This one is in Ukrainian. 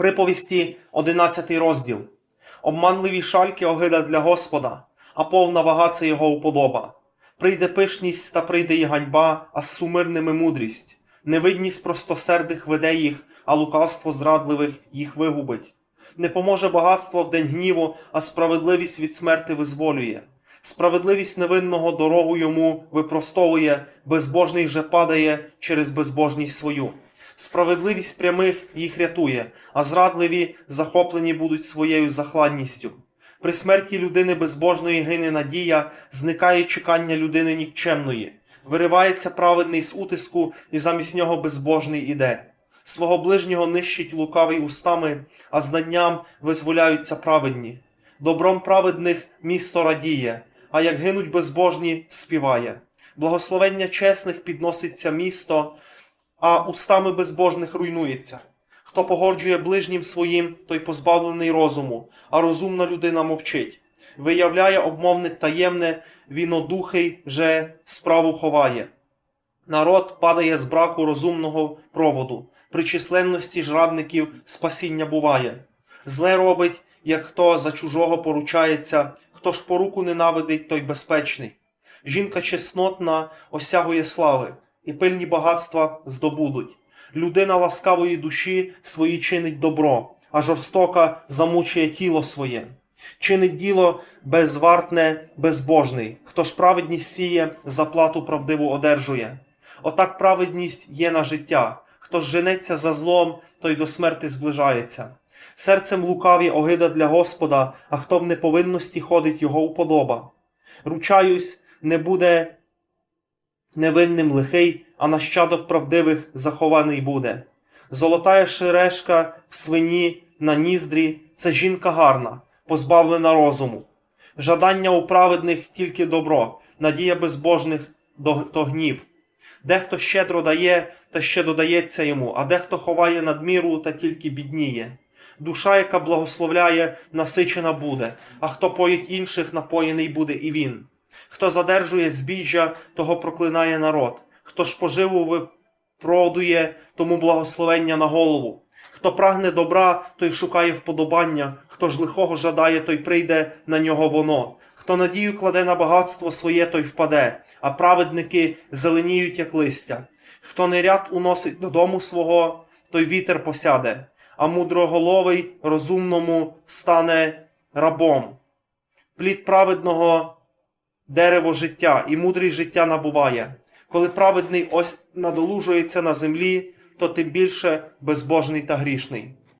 Приповісті 11 розділ. Обманливі шальки огида для Господа, а повна вага це його уподоба. Прийде пишність та прийде і ганьба, а з сумирними мудрість. Невидність простосердих веде їх, а лукавство зрадливих їх вигубить. Не поможе багатство в день гніву, а справедливість від смерти визволює. Справедливість невинного дорогу йому випростовує, безбожний же падає через безбожність свою. Справедливість прямих їх рятує, а зрадливі захоплені будуть своєю захладністю. При смерті людини безбожної гине надія, зникає чекання людини нікчемної, виривається праведний з утиску, і замість нього безбожний іде. Свого ближнього нищить лукавий устами, а знанням визволяються праведні. Добром праведних місто радіє, а як гинуть безбожні, співає. Благословення чесних підноситься місто, а устами безбожних руйнується. Хто погоджує ближнім своїм, той позбавлений розуму, а розумна людина мовчить. Виявляє обмовник таємне, вінодухий же справу ховає. Народ падає з браку розумного проводу, при численності жрадників спасіння буває. Зле робить, як хто за чужого поручається, хто ж поруку ненавидить, той безпечний. Жінка чеснотна осягує слави, і пильні багатства здобудуть. Людина ласкавої душі свої чинить добро, а жорстока замучує тіло своє. Чинить діло безвартне, безбожний. Хто ж праведність сіє, заплату правдиву одержує. Отак праведність є на життя. Хто ж женеться за злом, той до смерти зближається. Серцем лукаві огида для Господа, а хто в неповинності ходить, його уподоба. Ручаюсь, не буде невинним лихий, а нащадок правдивих захований буде. Золотая шерешка в свині на ніздрі це жінка гарна, позбавлена розуму. Жадання у праведних тільки добро, надія безбожних то гнів. Дехто щедро дає, та ще додається йому, а дехто ховає надміру та тільки бідніє. Душа, яка благословляє, насичена буде, а хто поїть інших, напоєний буде і він. Хто задержує збіжжя, того проклинає народ. Хто ж поживу випродує, тому благословення на голову. Хто прагне добра, той шукає вподобання, хто ж лихого жадає, той прийде на нього воно. Хто надію кладе на багатство своє, той впаде, а праведники зеленіють, як листя. Хто неряд уносить додому свого, той вітер посяде, а мудроголовий розумному стане рабом. Плід праведного дерево життя, і мудрий життя набуває. Коли праведний ось надолужується на землі, то тим більше безбожний та грішний.